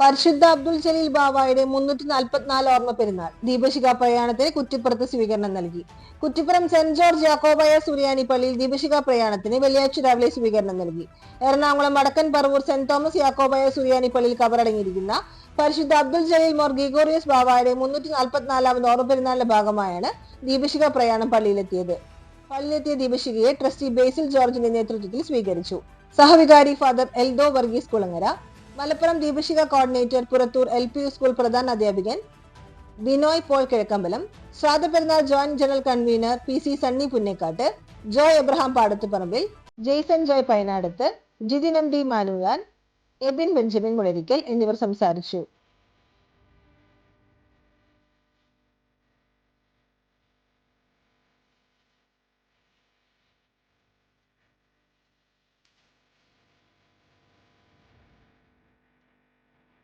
പരിശുദ്ധ അബ്ദുൽ ജലീൽ ബാബായുടെ മുന്നൂറ്റി നാൽപ്പത്തിനാല് ഓർമ്മ പെരുന്നാൾ. ദീപശിഖ പ്രയാണത്തിന് കുറ്റിപ്പുറത്ത് സ്വീകരണം നൽകി. കുറ്റിപ്പുറം സെന്റ് ജോർജ് ജാക്കോബായ സുറിയാനി പള്ളിയിൽ ദീപശിഖ പ്രയാണത്തിന് വെള്ളിയാഴ്ച രാവിലെ സ്വീകരണം നൽകി. എറണാകുളം വടക്കൻ പറവൂർ സെന്റ് തോമസ് യാക്കോബായ സുറിയാനി പള്ളിയിൽ കബറടങ്ങിയിരിക്കുന്ന പരിശുദ്ധ അബ്ദുൽ ജലീൽ മോർ ഗീഗോറിയസ് ബാബായുടെ മുന്നൂറ്റി നാൽപ്പത്തിനാലാമത് ഓർമ്മ പെരുന്നാളിന്റെ ഭാഗമായാണ് ദീപശിഖ പ്രയാണം പള്ളിയിലെത്തിയത്. പള്ളിയിലെത്തിയ ദീപശിഖയെ ട്രസ്റ്റി ബേസിൽ ജോർജിന്റെ നേതൃത്വത്തിൽ സ്വീകരിച്ചു. സഹവികാരി father Eldho Varghese Kulangara Malappuram ദീപശിക coordinator Purathur L P U school പ്രധാന അധ്യാപകൻ ബിനോയ് പോൾ കിഴക്കമ്പലം ശ്രാദ്ധ പെരുന്നാൾ joint general convener P C Sunny Punnekkat Joy Abraham Padathuparambil Jaison Joy Painadath Jithin M D Manuvan Ebin Benjamin Mularikkal എന്നിവർ സംസാരിച്ചു.